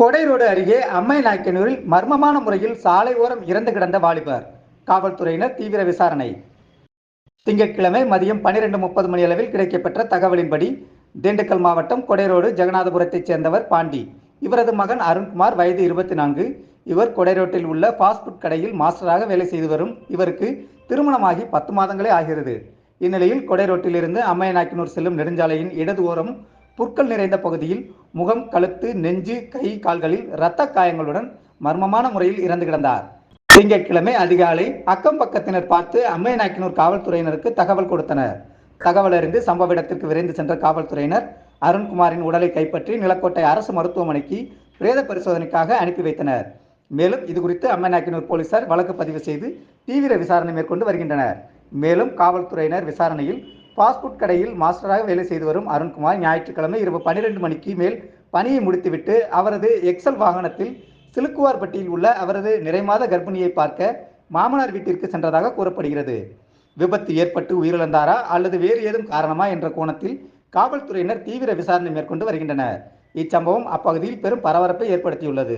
கொடைரோடு அருகே அம்மை நாயக்கனூரில் மர்மமான முறையில் சாலை ஓரம் இறந்து கிடந்த வாலிபர். காவல்துறையினர் தீவிர விசாரணை. திங்கட்கிழமை மதியம் பன்னிரெண்டு முப்பது மணி அளவில் கிடைக்கப்பெற்ற தகவலின்படி திண்டுக்கல் மாவட்டம் கொடைரோடு ஜெகநாதபுரத்தைச் சேர்ந்தவர் பாண்டி. இவரது மகன் அருண்குமார் வயது இருபத்தி நான்கு இவர் கொடைரோட்டில் உள்ள ஃபாஸ்ட் கடையில் மாஸ்டராக வேலை செய்து வரும் இவருக்கு திருமணமாகி பத்து மாதங்களே ஆகிறது. இந்நிலையில் கொடைரோட்டிலிருந்து அம்மையநாயக்கனூர் செல்லும் நெடுஞ்சாலையின் இடது ஓரம் புற்கள் நிறைந்த பகுதியில் முகம் கழுத்து நெஞ்சு கை கால்களில் இரத்த காயங்களுடன் மர்மமான முறையில் இறந்து கிடந்தார். திங்கட்கிழமை அதிகாலை அக்கம் பக்கத்தினர் பார்த்து அம்மையநாயக்கனூர் காவல்துறையினருக்கு தகவல் கொடுத்தனர். தகவல் அறிந்து சம்பவ இடத்திற்கு விரைந்து சென்ற காவல்துறையினர் அருண்குமாரின் உடலை கைப்பற்றி நிலக்கோட்டை அரசு மருத்துவமனைக்கு பிரேத பரிசோதனைக்காக அனுப்பி வைத்தனர். மேலும் இதுகுறித்து அம்மநாயக்கனூர் போலீசார் வழக்கு பதிவு செய்து தீவிர விசாரணை மேற்கொண்டு வருகின்றனர். மேலும் காவல்துறையினர் விசாரணையில் ஃபாஸ்ட்ஃபுட் கடையில் மாஸ்டராக வேலை செய்து வரும் அருண்குமார் ஞாயிற்றுக்கிழமை இரவு பன்னிரெண்டு மணிக்கு மேல் பணியை முடித்துவிட்டு அவரது எக்ஸல் வாகனத்தில் சிலுக்குவார்பட்டியில் உள்ள அவரது நிறைமாத கர்ப்பிணியை பார்க்க மாமனார் வீட்டிற்கு சென்றதாக கூறப்படுகிறது. விபத்து ஏற்பட்டு உயிரிழந்தாரா அல்லது வேறு ஏதும் காரணமா என்ற கோணத்தில் காவல்துறையினர் தீவிர விசாரணை மேற்கொண்டு வருகின்றனர். இச்சம்பவம் அப்பகுதியில் பெரும் பரபரப்பை ஏற்படுத்தியுள்ளது.